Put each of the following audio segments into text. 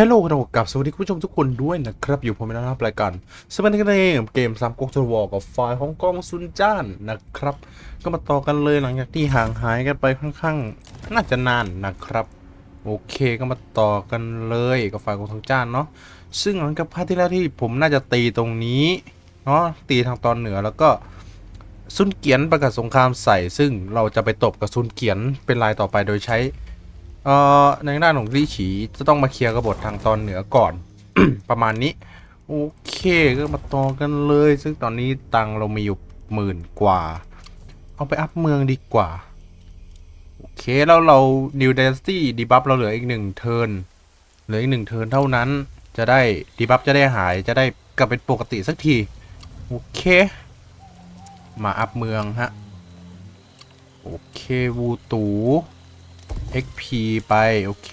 ฮัลโหลกันกับสวัสดีคุณผู้ชมทุกคนด้วยนะครับ อยู่ผมนะครับรายการสมัยนี้กันเองเกมซ้ำก๊กทวอกับไฟล์ของกองซุนจ้านนะครับ ก็มาต่อกันเลยหลังจากที่ห่างหายกันไปค่อนข้างน่าจะนานนะครับ โอเคก็มาต่อกันเลยกับไฟล์ของซุนจ้านเนาะซึ่งหลังจากพาร์ทที่แล้วที่ผมน่าจะตีตรงนี้เนาะตีทางตอนเหนือแล้วก็ซุนเกียนประกาศสงครามใส่ ซึ่งเราจะไปตบกับซุนเกียนเป็นลายต่อไปโดยใช้ เอ่อในด้านของลี่ฉีจะต้องมาเคลียร์กบฏทางตอนเหนือก่อน ประมาณนี้ โอเคก็มาต่อกันเลย ซึ่งตอนนี้ตังเรามีอยู่หมื่นกว่า เอาไปอัพเมืองดีกว่า โอเคแล้วเรา New Dynasty ดีบัฟเราเหลืออีกหนึ่งเทิร์นเหลืออีกหนึ่งเทิร์นเท่านั้นจะได้ดีบัฟจะได้หายจะได้กลับเป็นปกติสักที โอเค มาอัพเมืองฮะ โอเควูตู XP ไป โอเค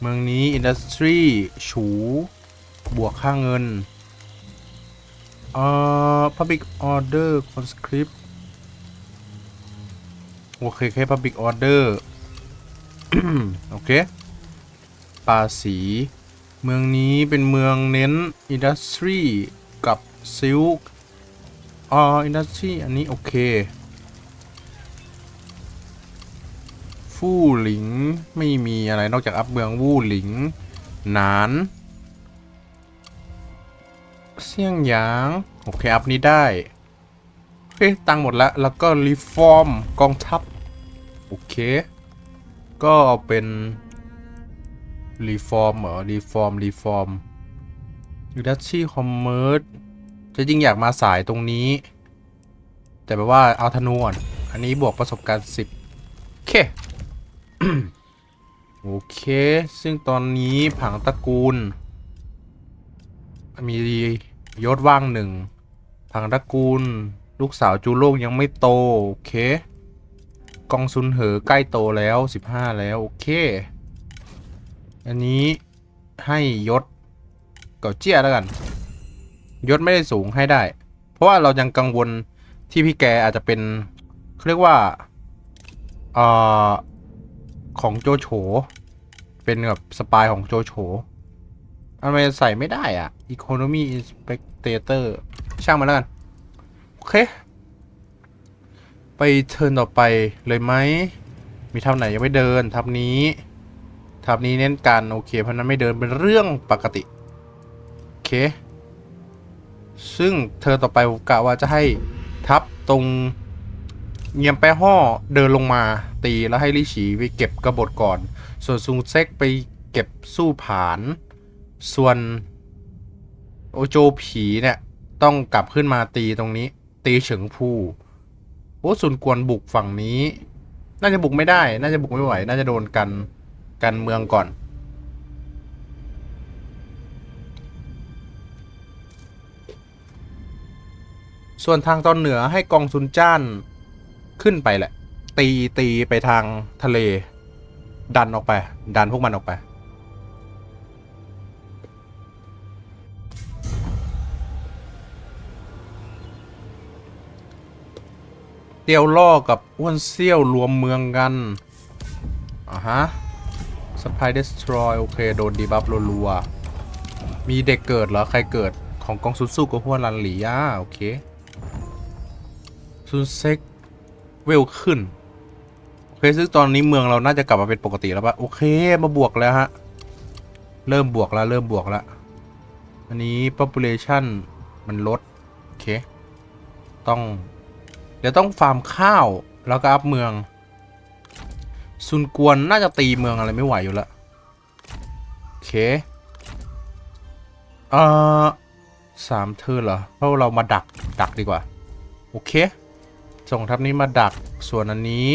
เมืองนี้ Industry ฉู บวกค่าเงิน เอ่อ Public Order Conscript โอเคแค่ Public Order โอเคภาษี เมืองนี้เป็นเมืองเน้น Industry กับ Silk อ่า Industry อันนี้ โอเค ฟู่หลิง ไม่มีอะไรนอกจากอัพเมืองวู่หลิง หนานเสี่ยงหยาง โอเค อัพนี้ได้โอเคตังหมดแล้ว แล้วก็รีฟอร์มกองทัพ โอเค ก็เอาเป็นรีฟอร์มเหรอรีฟอร์มรีฟอร์มยูดัชชี่คอมเมอร์สจะจริงอยากมาสายตรงนี้ แต่แบบว่าเอาธนูก่อน อันนี้บวกประสบการณ์ 10โอเค โอเค ซึ่งตอนนี้ผังตระกูล มียศว่างหนึ่ง ผังตระกูล ลูกสาวจูโลกยังไม่โต โอเค กองซุนเหอใกล้โตแล้ว 15 แล้ว โอเค อันนี้ให้ยศเก่าเจี้ยแล้วกัน ยศไม่ได้สูงให้ได้ เพราะว่าเรายังกังวลที่พี่แกอาจจะเป็นเขาเรียกว่าเอ่อ ของโจโฉเป็นแบบสปายของโจโฉทำไมใส่ไม่ได้อะ Economy Inspector ช่างมันแล้วกัน โอเค ไปเทิร์นต่อไปเลยไหม มีทับไหนยังไม่เดิน ทับนี้ ทับนี้เน้นการโอเคเพราะนั้นไม่เดินเป็นเรื่องปกติ โอเค ซึ่งเธอต่อไปผมกะว่าจะให้ทับตรง เงียมแปะห่อเดินลงมาตีแล้วให้ลิฉีไปเก็บกระบฏก่อน ส่วนซุงเซ็กไปเก็บสู้ผาน ส่วนโอโจผีเนี่ย ต้องกลับขึ้นมาตีตรงนี้ ตีเฉิงผู้โอ้ส่วนกวนบุกฝั่งนี้ น่าจะบุกไม่ได้ น่าจะบุกไม่ไหว น่าจะโดนกันกันเมืองก่อน ส่วนทางตอนเหนือให้กองซุนจ้าน ขึ้นไปแหละ ตีตีไปทางทะเล ดันออกไป ดันพวกมันออกไป เตียวล่อกับอ้วนเซี่ยวรวมเมืองกันอ่าฮะสปายเดสทรอยโอเค โดนดีบัฟรัวๆมีเด็กเกิดเหรอ ใครเกิดของกองซุนสู้กับหัวลันหลีอะโอเคซุนเซ็ก เวลขึ้น โอเค ซึ่งตอนนี้เมืองเราน่าจะกลับมาเป็นปกติแล้วปะโอเค มาบวกแล้วฮะ เริ่มบวกแล้ว เริ่มบวกแล้ว อันนี้ population มันลด โอเค ต้อง เดี๋ยวต้องฟาร์มข้าว แล้วก็อัพเมือง ซุนกวนน่าจะตีเมืองอะไรไม่ไหวอยู่ล้วโอเค เอ่อสามเธอเหรอเพราะเรามาดักดักดีกว่า โอเค ส่งทัพนี้มาดักส่วนอันนี้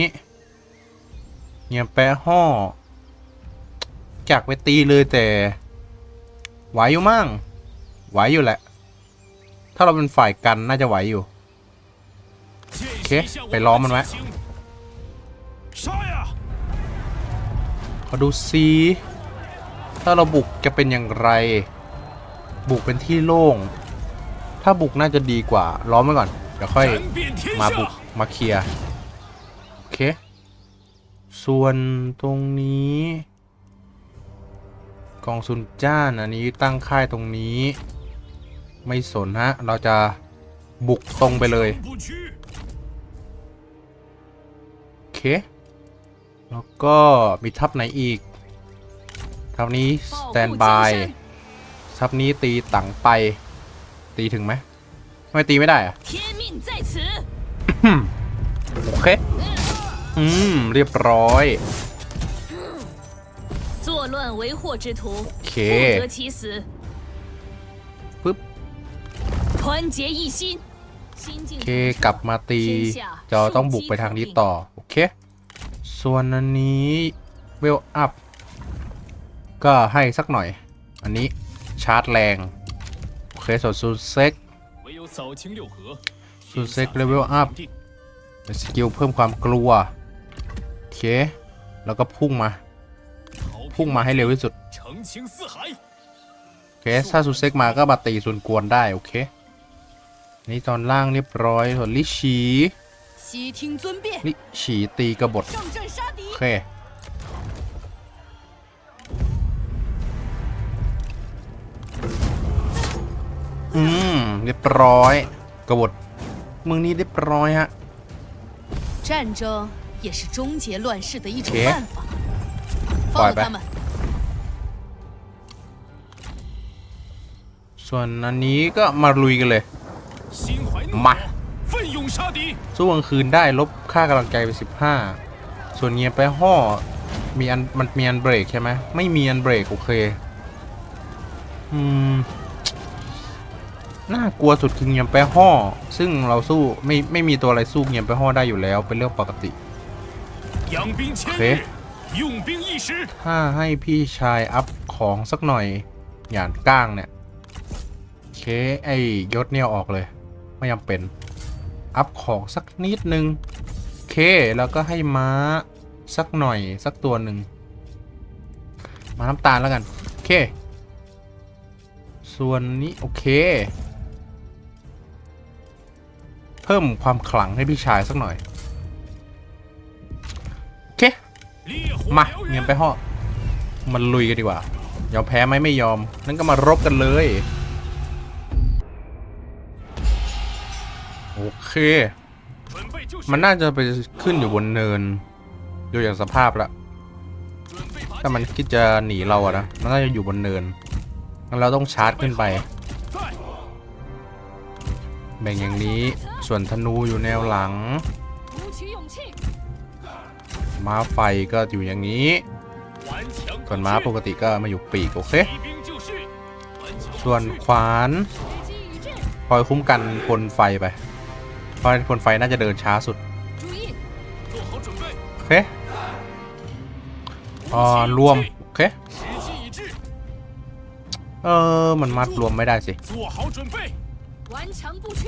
เงียแปะห่อจากไปตีเลยแต่ไหวอยู่มั่งไหวอยู่แหละ ถ้าเราเป็นฝ่ายกันน่าจะไหวอยู่โอเคไปล้อมมันไว้ขอดูซีถ้าเราบุกจะเป็นอย่างไร บุกเป็นที่โล่ง ถ้าบุกน่าจะดีกว่าล้อมไว้ก่อนเดี๋ยวค่อยมาบุก มาเคลียร์โอเค ส่วนตรงนี้ กองสุนจ้านอันนี้ตั้งค่ายตรงนี้ ไม่สนฮะ เราจะบุกตรงไปเลยโอเค แล้วก็มีทัพไหนอีก ทัพนี้สแตนบายทัพนี้ตีตังไปตีถึงไหมไม่ตีไม่ได้อะ โอเค อืม เรียบร้อย 作乱为祸之徒， โอเค 不得其死。 ปึ๊บ 团结一心，心境 โอเค กลับมาตีจะต้องบุกไปทางนี้ต่อ โอเค ส่วนอันนี้เวลอัพ ก็ให้สักหน่อย อันนี้ชาร์จแรง โอเคส่วนซูเซ็ก สูเซ็กเลเวลอัพสกิลเพิ่มความกลัวเค แล้วก็พุ่งมา พุ่งมาให้เร็วที่สุด โอเค ถ้าสูเซ็กมาก็มาตีส่วนกวนได้ โอเค นี่ตอนล่างเรียบร้อยส่วนลิชีลิชีตีกระบฏโอเคอืมเรียบร้อย กระบฏ เมืองนี้เรียบร้อยฮะ 战争也是终结乱世的一种切办法。拜拜放了他们， ส่วนอันนี้ก็มาลุยกันเลย 心怀怒嘛火，奋勇杀敌。 สู้กลางคืนได้ลบค่ากำลังใจไป 15 ส่วนเงียบไปห่อ มีอันมันมีอันเบรกใช่ไหม ไม่มีอันเบรก โอเค อืม น่ากลัวสุดคือเงียมแปะห่อซึ่งเราสู้ไม่ไม่มีตัวอะไรสู้เงียมแปะห่อได้อยู่แล้วเป็นเรื่องปกติโอเคถ้าให้พี่ชายอัพของสักหน่อยหยานก้างเนี่ยเคไอ้ยศเนี่ยออกเลย ไม่ยังเป็น อัพของสักนิดนึงเคแล้วก็ให้ม้าสักหน่อยสักตัวหนึ่งมาน้ำตาลแล้วกัน โอเค ส่วนนี้ โอเค เพิ่มความขลังให้พี่ชายสักหน่อยโอเคมาเงียบไปห่อมันลุยกันดีกว่ายอมแพ้ไหมไม่ยอมนั่นก็มารบกันเลยโอเค มันน่าจะไปขึ้นอยู่บนเนินดูอย่างสภาพละถ้ามันคิดจะหนีเราอะนะมันน่าจะอยู่บนเนินงั้นเราต้องชาร์จขึ้นไป แบ่งอย่างนี้ ส่วนธนูอยู่แนวหลัง ม้าไฟก็อยู่อย่างนี้ส่วนม้าปกติก็มาอยู่ปีกโอเค ส่วนขวานคอยคุ้มกันพลไฟไปเพราะพลไฟน่าจะเดินช้าสุดโอเคอ่ารวมโอเคเออมันมัดรวมไม่ได้สิ 顽强不屈，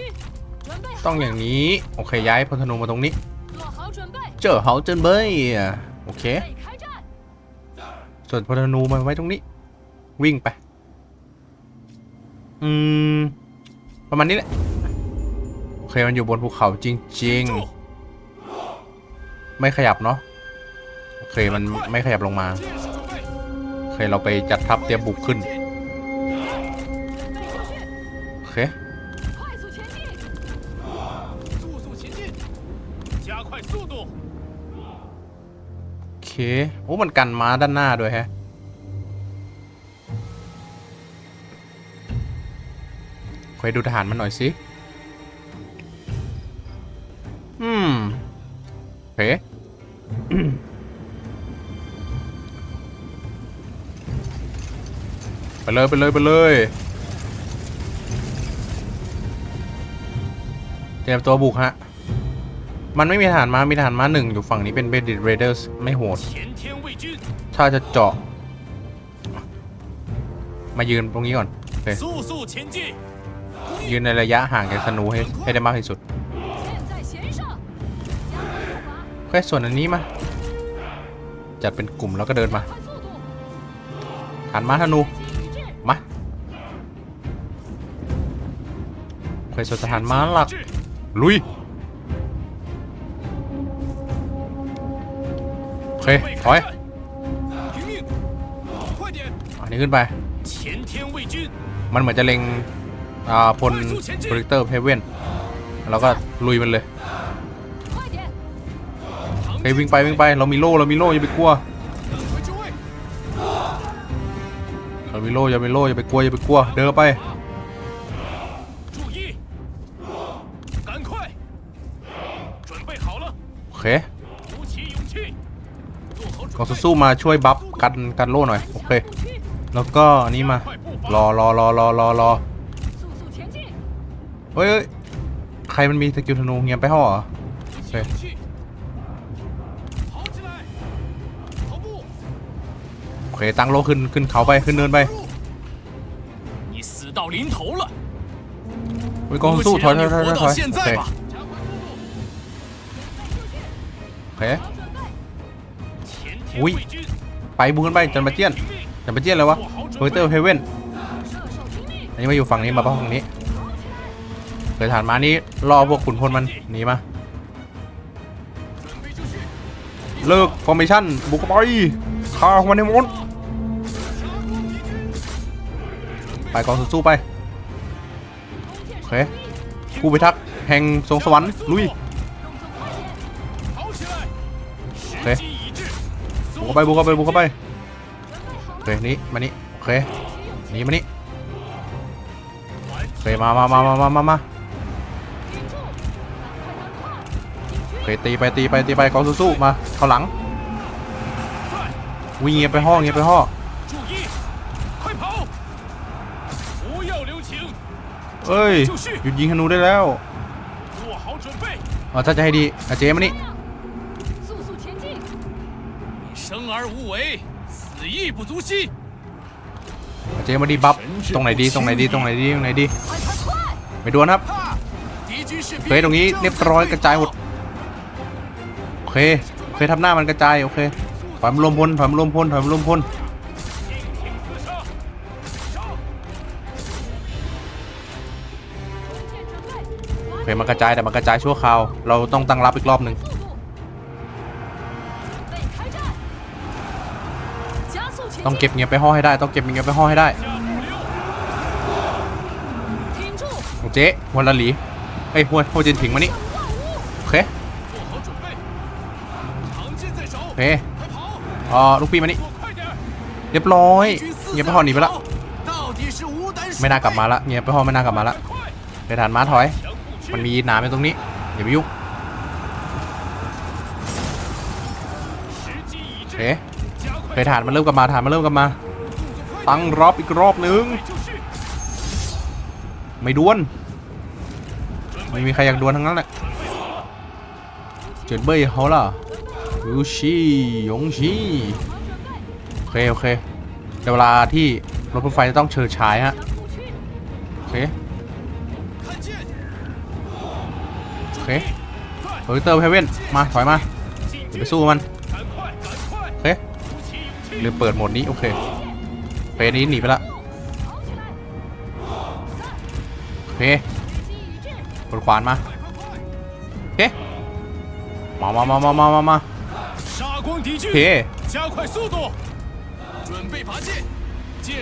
准备好 ต้องอย่างนี้ โอเค ย้ายพลธนูมาตรงนี้ 做好准备， เจอเขาเจนเบยโอเค 备开战。 ส่วนพลธนูมาไว้ตรงนี้ วิ่งไป อืม ประมาณนี้แหละ โอเค มันอยู่บนภูเขาจริง 住， ๆ ไม่ขยับเนาะ โอเค มันไม่ขยับลงมา 剑士准备， โอเค เราไปจัดทัพเตรียมบุกขึ้น 备就绪， โอเค โอเคโอ้มันกันม้าด้านหน้าด้วยแฮะ คอยดูทหารมันหน่อยสิ อืมโอเคไปเลย ไปเลย ไปเลยเตรียมตัวบุกฮะ มันไม่มีฐานมามีฐานมาหนึ่งอยู่ฝั่งนี้เป็นเบดิตเรเดอร์สไม่โหด ถ้าจะเจาะ มายืนตรงนี้ก่อนเยืนในระยะห่างจากธนูให้ให้ได้มากที่สุดแค่ส่วนอันนี้มาจัดเป็นกลุ่มแล้วก็เดินมาฐานมาธนู มาเคยสถารมาหลัก ลุย เฮ้ยถอยอันนี้ขึ้นไป มันเหมือนจะเล็งอ่าพลบปรเจคเตอร์เพเว่นแล้วก็ลุยมันเลยเฮ้ยวิ่งไปวิ่งไปเรามีโล่เรามีโล่อย่าไปกลัวเรามีโล่อย่าไปโล่อย่าไปกลัวอย่าไปกลัวเดินไปโอเค กองสู้มาช่วยบัฟกันกันโล่หน่อย โอเค แล้วก็อันนี้มา รอรอรอรอรอรอเฮ้ยใครมันมีสกิลธนูเงียบไปห่อโอเคโอเคตั้งโล่ขึ้นขึ้นเขาไปขึ้นเนินไปเฮ้กองสู้ถอยถอยถอยถอยโอเคโอเค อุ้ยไปบุกกันไปจันบาเจียนจันบาเจียนเลยวะเฮอร์เตอร์เฮเว่นอันนี้มาอยู่ฝั่งนี้มาป้องฝั่งนี้เคยฐานมานี้รอพวกขุนพลมันหนีมาเลิกฟอร์เมชั่นบุกไปฆ่ามันใหมดไปกองสู้ไปโอเคกูไปทักแห่งรงสวรรค์ลุยโอเค เข้าไปบุกเข้าไปบุกเข้าไปโอเคนี้มานี้โอเคนี้มานี้โอเคมามามามามามามาโอเคตีไปตีไปตีไปเขาสู้ๆมาเข้าหลังวิ่งเงียบไปห้องเงียบไปห้องเฮ้ยหยุดยิงธนูได้แล้วอ๋อถ้าจะให้ดีอาเจมานี่ 而无为，死亦不足惜。 อาเจมาดีบัฟตรงไหนดีตรงไหนดีตรงไหนดีตรงไหนดี 快快快！ ไม่ดวนครับ 哈！敌军士 โอเคตรงนี้เรียบร้อยกระจายหมดโอเคโอเคทำหน้ามันกระจายโอเคถอยมารวมพลถอยมารวมพลถอยมารวมพล 兵挺厮杀，上！ โอเคมันกระจายแต่มันกระจายชั่วคราว เราต้องตั้งรับอีกรอบหนึ่ง ต้องเก็บเงียบไปห่อให้ได้ ต้องเก็บเงียบไปห่อให้ได้โอเจ๊หัวละหลีไอ้หัวหัวจินถิงมานี่โอเคโอเคออลูกปีมานี่เรียบร้อยเงียบไปห่อหนีไปละไม่น่ากลับมาละเงียบไปห่อไม่น่ากลับมาละไปฐานม้าถอย มันมีหนามอยู่ตรงนี้อย่าไปยุ่ง เคยฐานมันเริ่มกลับมาฐานมันเริ่มกลับมา ตั้งรอบอีกรอบนึง ไม่ดวน ไม่มีใครอยากดวนทั้งนั้นแหละ เจิดเบย์เขาล่ะยูชียงชีโอเคโอเคเวลาที่รถไฟจะต้องเชิดฉายฮะ โอเคโอเคเฮอร์เตอร์เฮเว่นมา ถอยมาไปสู้มัน หรือเปิดหมดนี้ โอเคเฟสนี้หนีไปละโอเคกดขวานมาโอเคมามามามามามามาโอเค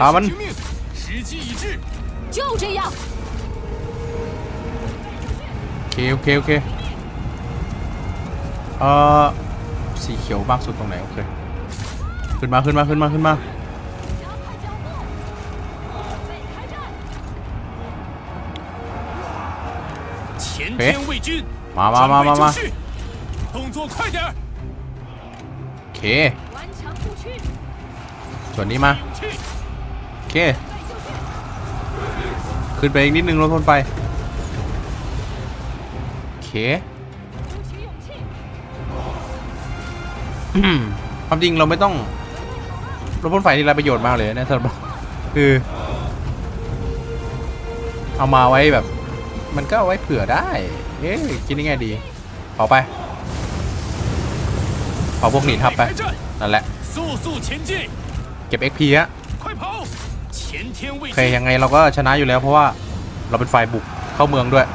ตามมันโอเคโอเคโอเคเอ่อสีเขียวมากสุดตรงไหน โอเค ขึ้นมาขึ้นมาขึ้นมาขึ้นมาเฮ้มามามามามาโอเคส่วนนี้มาโอเค ขึ้นไปอีกนิดนึงลดทนไปโอเคความจริงเราไม่ต้อง รถพ่นไฟนี่ไรประโยชน์มากเลยนะสำหรับคือ เอามาไว้แบบ มันก็เอาไว้เผื่อได้ เอ๊ะคิดยังไงดีเผาไปเผาพวกหนีทับไปนั่นแหละเก็บ XP ฮะเคยยังไงเราก็ชนะอยู่แล้วเพราะว่าเราเป็นฝ่ายบุกเข้าเมืองด้วย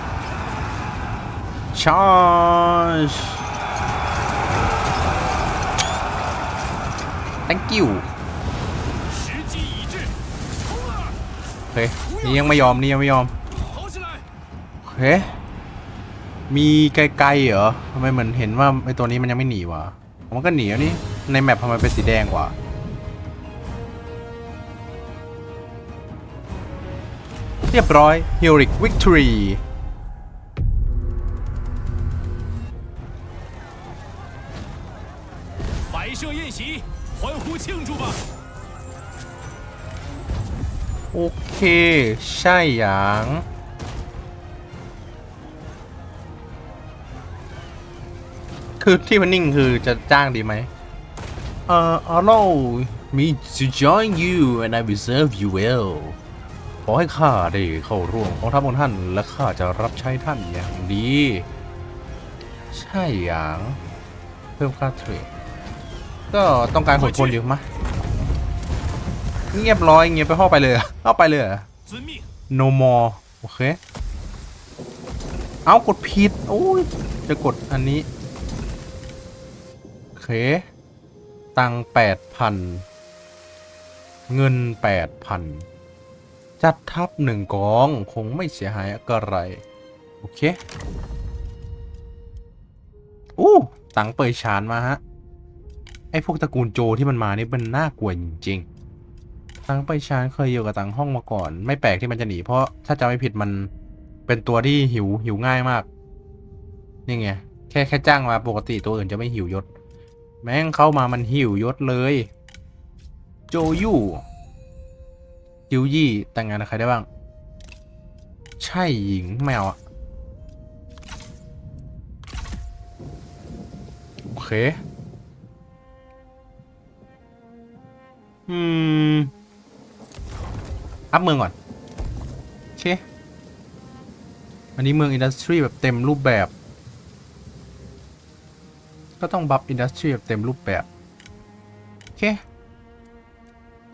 ชอร์จ thank you เค นี่ยังไม่ยอม นี่ยังไม่ยอม 跑起来！ โอเค มีไกลๆเหรอทำไมเหมือนเห็นว่าไอตัวนี้มันยังไม่หนีวะ มันก็หนีแล้วนี่ ในแมปทำไมเป็นสีแดงวะ เรียบร้อย Heroic Victory 摆设宴席，欢呼庆祝吧！ โอเค ใช่หยางคือที่มันนิ่งคือจะจ้างดีไหมเอ่อ allow me to join you and I will serve you well ขอให้ข้าได้เข้าร่วมกองทัพของท่าน และข้าจะรับใช้ท่านอย่างดี ใช่หยาง เพิ่มค่าเทรดก็ต้องการขนคนอยู่มะ เงียบร้อยเงียบไปเข้าไปเลยเหรอเข้าไปเลยเหรอ。โอเค เอากดผิดโอ้ยจะกดอันนี้โอเค ตังแปดพันเงินแปดพันจัดทับหนึ่งกองคงไม่เสียหายอะไร โอเคอู้ตังเปยชานมาฮะ ไอพวกตระกูลโจที่มันมานี่มันน่ากลัวจริงๆ ตังไปชานเคยอยู่กับตังห้องมาก่อน ไม่แปลกที่มันจะหนี เพราะถ้าจำไม่ผิดมันเป็นตัวที่หิวหิวง่ายมาก นี่ไง แค่แค่จ้างมาปกติตัวอื่นจะไม่หิวยศ แม่งเข้ามามันหิวยศเลย โจยู่จิวยี่แต่งงานกับใครได้บ้าง ใช่หญิงแมวอะโอเค อืม อัพเมืองก่อนเคอันนี้เมืองอินดัสทรีแบบเต็มรูปแบบ ก็ต้องบัฟอินดัสทรีแบบเต็มรูปแบบโอเค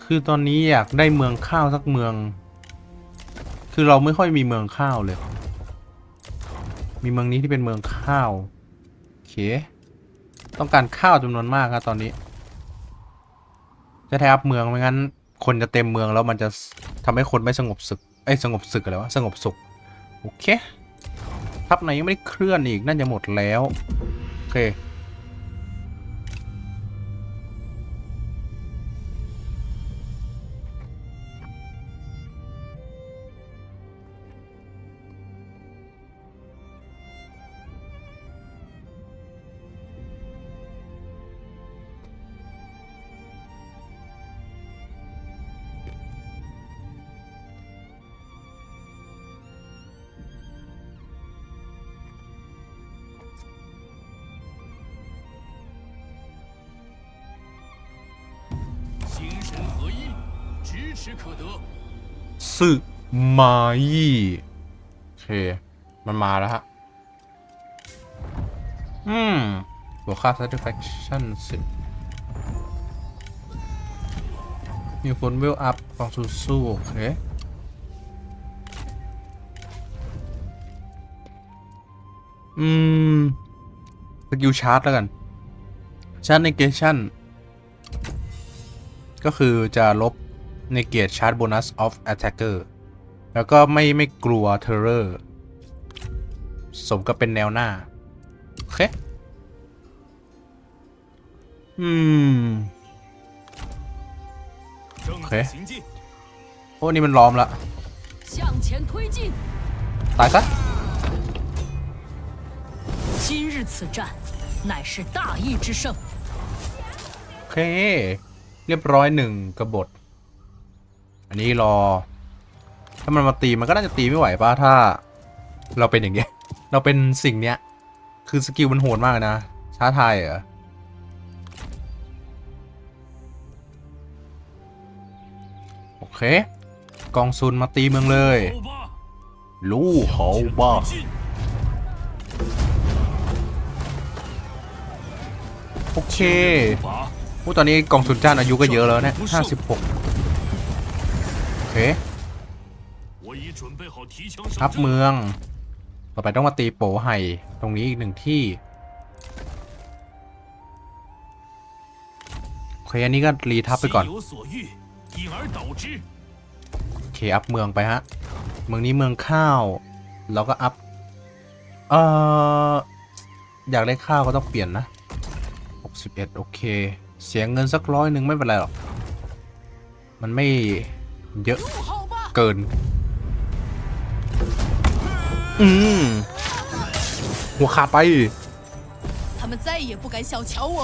คือตอนนี้อยากได้เมืองข้าวสักเมือง คือเราไม่ค่อยมีเมืองข้าวเลย มีเมืองนี้ที่เป็นเมืองข้าวโอเคต้องการข้าวจำนวนมากครับตอนนี้ จะแทบเมืองไม่งั้น คนจะเต็มเมืองแล้วมันจะ ทำให้คนไม่สงบศึกเอ้ยสงบศึกอะไรวะสงบสุขโอเคทับไหนยังไม่ได้เคลื่อนอีกน่าจะหมดแล้วโอเค สึมายี่โอเค มันมาแล้วฮะ อืมบวกค่า satisfaction สิมีคนเวลอัพกองสู้สู้โอเคอืม สกิลชาร์จแล้วกัน ชาร์จในเกชั่น ก็คือจะลบ negate charge bonus of attacker แล้วก็ไม่ไม่กลัว terror สมกับเป็นแนวหน้า โอเค อืม 正嘿在行进， โอ้นี่มันล้อมละ 向前推进。 ตายซะ 今日此战，乃是大义之胜。 โอเค เรียบร้อยหนึ่งกบฏ อันนี้รอ ถ้ามันมาตีมันก็น่าจะตีไม่ไหวป่ะถ้า เราเป็นอย่างเงี้ย เราเป็นสิ่งเนี้ย คือสกิลมันโหดมากนะช้าทายเหรอโอเค กองซุนมาตีเมืองเลย ลู่เขาบ้าโอเคพูดตอนนี้กองสุนจ้านอายุก็เยอะแล้วนะี่ห้าสิบหก เคทับเมือง ต่อไปต้องมาตีโปไห่ตรงนี้อีกหนึ่งที่โอเคอันนี้ก็รีทับไปก่อนโอเคอัพเมืองไปฮะ เมืองนี้เมืองข้าว เราก็อัพ เอ่อ อยากได้ข้าวก็ต้องเปลี่ยนนะ 61 โอเค เสียงเงินสักร้อยหนึ่งไม่เป็นไรหรอก มันไม่ เยอะเกิน อืม หัวขาดไป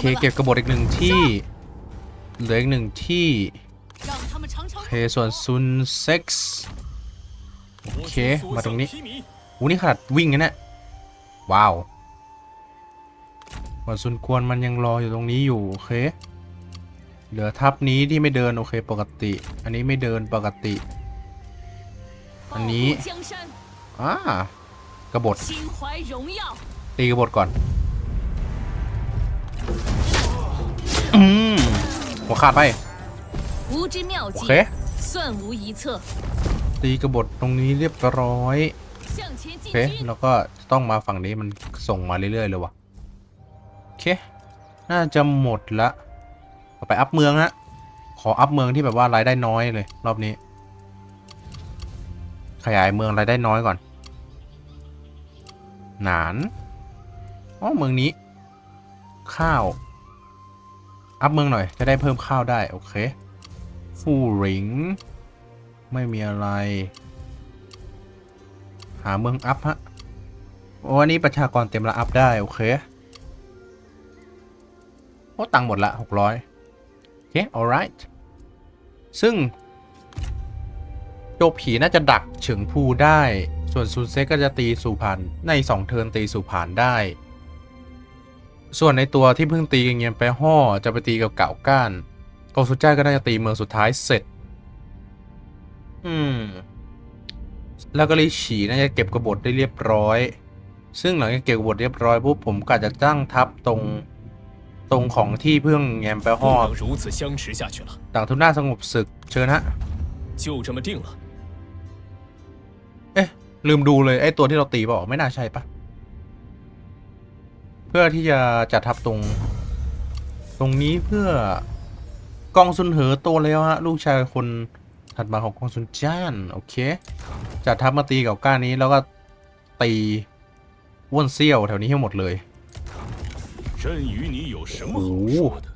เคเก็บกระบอกอีกหนึ่งที่ เหลืออีกหนึ่งที่เคส่วนซุนเซ็กส์โอเค มาตรงนี้อู้นี่ขนาดวิ่งนะเนี่ยว้าววันซุนควรมันยังรออยู่ตรงนี้อยู่ โอเค เหลือทับนี้ที่ไม่เดินโอเคปกติ อันนี้ไม่เดินปกติ อันนี้อ่ากระบฏตีกระบฏก่อน อืมหัวขาดไปโอเคตีกระบฏตรงนี้เรียบร้อยโอเคแล้วก็ต้องมาฝั่งนี้มันส่งมาเรื่อยๆเลยว่ะโอเค น่าจะหมดละ ต่อไปอัพเมืองฮะ ขออัพเมืองที่แบบว่ารายได้น้อยเลย รอบนี้ ขยายเมืองรายได้น้อยก่อน หนานอ๋อเมืองนี้ ข้าว อัพเมืองหน่อย จะได้เพิ่มข้าวได้ โอเคฟูริง ไม่มีอะไร หาเมืองอัพฮะโอ้อันนี้ประชากรเต็มละอัพได้ โอเค โอ้ตังค์หมดละหกร้อยโอ เค alright ซึ่ง โจผีน่าจะดักเฉิงพูได้ ส่วนซูเซก็จะตีสู่ผ่านในสองเทิร์นตีสู่ผ่านได้ ส่วนในตัวที่เพิ่งตีกันเงียนไปห่อจะไปตีกับเก่าก้านโกสุจ้าก็น่าจะตีเมืองสุดท้ายเสร็จ อืม แล้วก็ลิฉีน่าจะเก็บกบฏได้เรียบร้อย ซึ่งหลังจากเก็บกบฏเรียบร้อยปุ๊บผมก็จะตั้งทับตรง ตรงของที่เพิ่งแงมไป 不 ห่อ 能如此相持下去了， ต่างทุนหน้าสงบศึกเชิญฮะ 就这么定了。 เอ๊ะ ลืมดูเลยไอ้ตัวที่เราตีเปล่าไม่น่าใช่ปะเพื่อที่จะจัดทับตรง ตรงนี้เพื่อกองซุนเหอโตแล้วฮะ ลูกชายคนถัดมาของกองซุนจ้าน โอเค จัดทับมาตีกับก้านนี้แล้วก็ตีอ้วนเซี่ยวแถวนี้ให้หมดเลย 朕与你有什么好哦说的？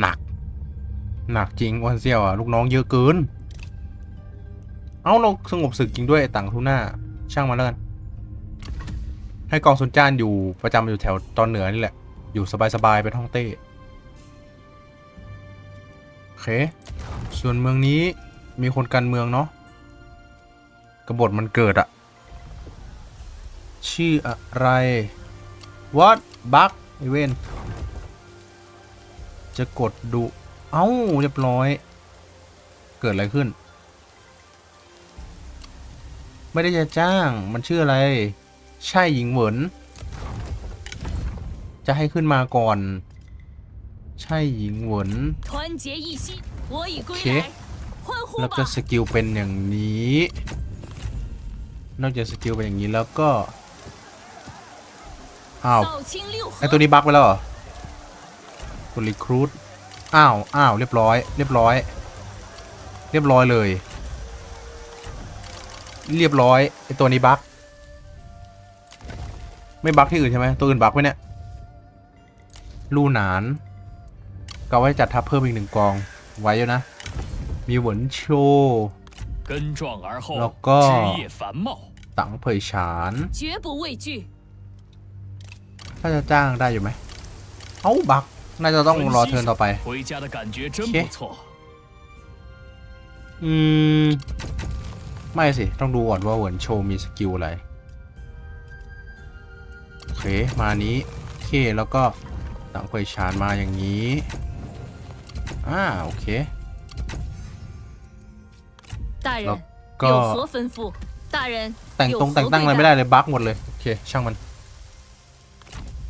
หนัก หนักจริงอ้วนเซี่ยวอ่ะ ลูกน้องเยอะเกิน เอาเราสงบศึกจริงด้วยไอ้ต่างทุน่า ช่างมาแล้วกัน ให้กองซุนจ้านอยู่ประจำอยู่แถวตอนเหนือนี่แหละ อยู่สบายๆเป็นห้องเต้ โอเค ส่วนเมืองนี้มีคนกันเมืองเนาะกบฏมันเกิดอะชื่ออะไร what bug event จะกดดู เอ้า เรียบร้อย เกิดอะไรขึ้น ไม่ได้จะจ้าง มันชื่ออะไร ใช่หญิงเหวินจะให้ขึ้นมาก่อน ใช่หญิงเหวินโอเคแล้วก็สกิลเป็นอย่างนี้ นอกจากสกิลเป็นอย่างนี้แล้วก็้าวไอตัวนี้บั๊กไปแล้วเหรอตัวรีครูดอ้าวอ้าวเรียบร้อย เรียบร้อย เรียบร้อยเลย เรียบร้อยไอตัวนี้บั๊กไม่บั๊กที่อื่นใช่ไหมตัวอื่นบั๊กไว้เนี่ยลู่หนาน ก็ไว้จัดทัพเพิ่มอีกหนึ่งกองไว้เยอะนะ มีหวนโชแล้วก็ตังเผยฉาน็จะจ้างได้อยู่ไหมเอ้าบักน่าจะต้องรอเทิร์นต่อไปอืม ไม่สิ ต้องดูก่อนว่าเหวนโชว์มีสกิลอะไร โอเค มานี้โอเคแล้วก็สังไวชานมาอย่างนี้ อ่า โอเคแล้วก็แต่งตรงแต่งตั้งอะไรไม่ได้เลยบั๊กหมดเลย โอเค ช่างมัน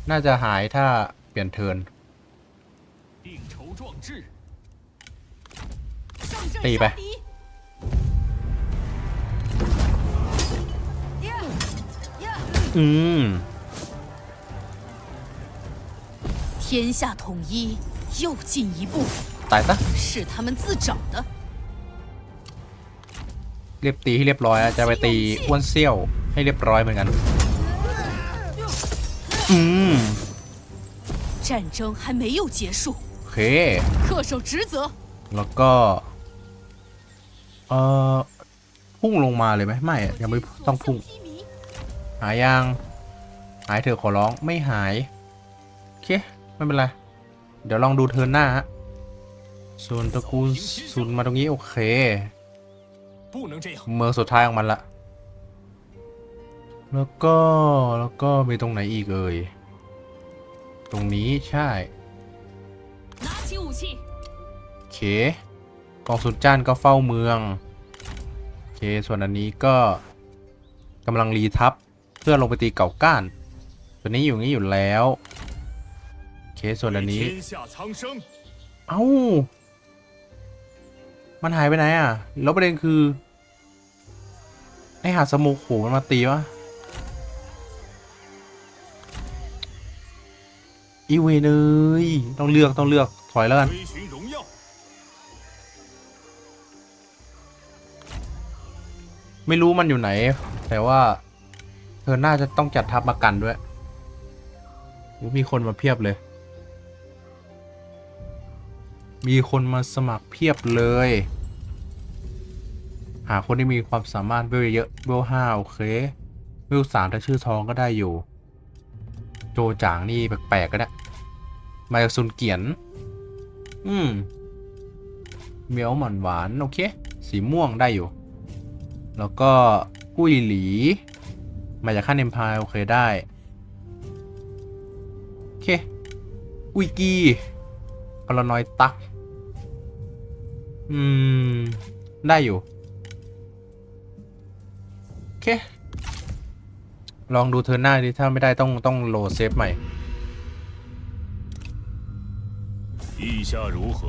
น่าจะหายถ้าเปลี่ยนเทิร์น 定筹壮志，上阵ตีไป 杀敌！呀呀！ อืม 天下统一又进一步， ตายซะ 是他们自找的。 เรียบตีให้เรียบร้อยแล้วจะไปตีอ้วนเซี่ยวให้เรียบร้อยเหมือนกัน อืม 战争还没有结束， โอเค 恪守职责。 แล้วก็ เอ่อ พุ่งลงมาเลยไหมไม่อะยังไม่ต้องพุ่ง 披靡， หายยัง หายเถอะขอร้องไม่หาย โอเค ไม่เป็นไร เดี๋ยวลองดูเทิร์นหน้าฮะส่วนตระกูลซุนมาตรงนี้โอเค 不能这样。 เมืองสุดท้ายของมันละ แล้วก็แล้วก็มีตรงไหนอีกเลยตรงนี้ใช่โอเคกองสุนจ้านก็เฝ้าเมืองโอเคส่วนอันนี้ก็กำลังรีทับเพื่อลงไปตีเก่าก้าน ตัวนี้อยู่นี้อยู่แล้วโอเคส่วนอันนี้ เอา้า มันหายไปไหนอะ แล้วประเด็นคือไอหาสมุกโหมันมาตีวะ อีเวนเอ้ยต้องเลือกต้องเลือกถอยแล้วกันไม่รู้มันอยู่ไหน แต่ว่า เธอน่าจะต้องจัดทัพมากันด้วยมีคนมาเพียบเลย มีคนมาสมัครเพียบเลย หาคนที่มีความสามารถเบลเยอะเบลห้าโอเคเบลสามถ้าชื่อทองก็ได้อยู่ จจางนี่แปลกๆก็ได้มาจากซุนเกียน อืมเมียวหมันหวาน โอเค สีม่วงได้อยู่ แล้วก็กุ้ยหลี มาจากขั้นเอ็มพายโอเคได้ โอเค อุยกีพลานอยตัก อืม ได้อยู่ โอเค ลองดูเทอร์นหน้าดิถ้าไม่ได้ต้องต้องโหลดเซฟใหม่ 意下如何？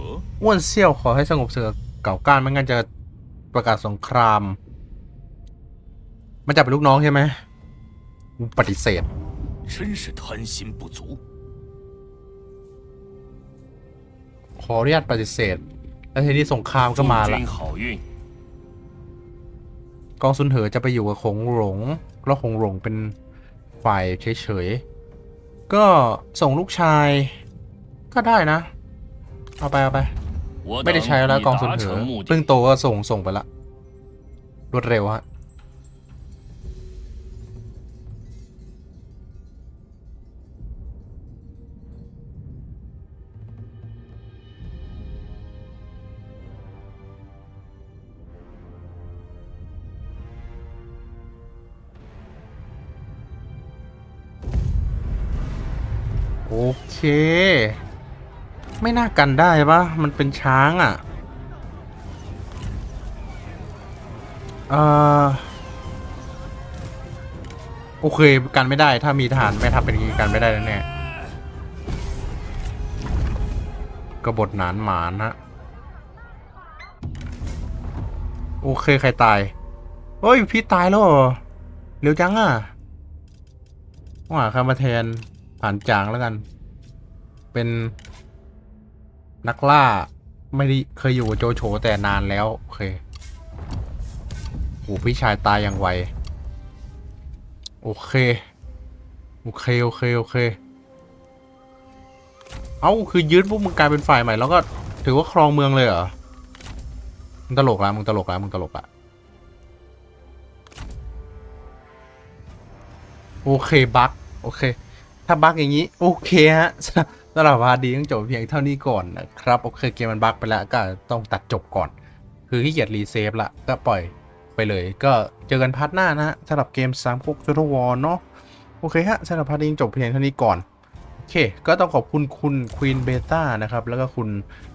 อ้วนเซี่ยวขอให้สงบศึกกับเก่าก้านไม่งั้นจะประกาศสงคราม มันจับเป็นลูกน้องใช่ไหมกูปฏิเสธ 真是贪心不足。 ขออนุญาตปฏิเสธ แล้วทีนี้สงครามก็มา 祝 ละ 君好运。 กองซุนเหอจะไปอยู่กับคงหลง แล้วคงหลงเป็นฝ่ายเฉยๆ ก็ส่งลูกชายก็ได้นะ เอาไปเอาไป ไม่ได้ใช้แล้วกองสุนเถอเพิ่งโตก็ส่งส่งไปละ รวดเร็วฮะ เค ไม่น่ากันได้ปะมันเป็นช้างอะ เอ่อโอเคกันไม่ได้ถ้ามีทหารแม่ทัพเป็นอย่างนี้กันไม่ได้แน่ๆกบฏหนานหมานฮะโอเคใครตายเฮ้ย พี่ตายแล้วเหรอเร็วจังอะต้องหาใครมาแทน ผ่านจางแล้วกัน เป็นนักล่า ไม่ได้เคยอยู่โจโฉแต่นานแล้ว โอเคโอ้พี่ชายตายอย่างไว โอเค โอเค โอเค โอเค เอ้า คือยึดพวกมึงกลายเป็นฝ่ายใหม่ แล้วก็ถือว่าครองเมืองเลยเหรอ มึงตลกแล้วมึงตลกแล้วมึงตลกละโอเค บั๊กโอเค ถ้าบั๊กอย่างนี้ โอเคฮะสำหรับพาร์ทดีต้องจบเพียงเท่านี้ก่อนนะครับ โอเคเกมมันบั๊กไปแล้วก็ต้องตัดจบก่อน คือขี้เกียจรีเซฟละก็ปล่อยไปเลย ก็เจอกันพาร์ทหน้านะฮะสำหรับเกมสามกุ๊กจูทวอเนาะโอเคฮะสำหรับพาร์ตี้จบเพียงเท่านี้ก่อน เค ก็ต้องขอบคุณคุณควีนเบต้านะครับ แล้วก็คุณ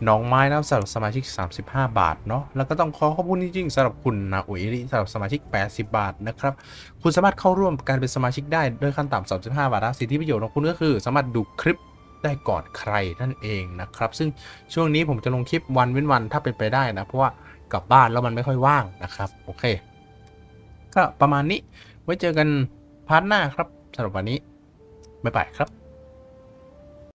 น้องไม้นะครับสำหรับสมาชิก 35 บาทเนาะ แล้วก็ต้องขอขอบคุณจริงๆสำหรับคุณนาอุยริสำหรับสมาชิก 80 บาทนะครับ คุณสามารถเข้าร่วมการเป็นสมาชิกได้ด้วยขั้นต่ำ35 บาทนะสิทธิประโยชน์ของคุณก็คือสามารถดูคลิปได้ก่อนใครนั่นเองนะครับ ซึ่งช่วงนี้ผมจะลงคลิปวันเว้นวันถ้าเป็นไปได้นะ เพราะว่ากลับบ้านแล้วมันไม่ค่อยว่างนะครับ โอเค ก็ประมาณนี้ ไว้เจอกันพาร์ทหน้าครับสำหรับวันนี้ บ๊ายบายครับ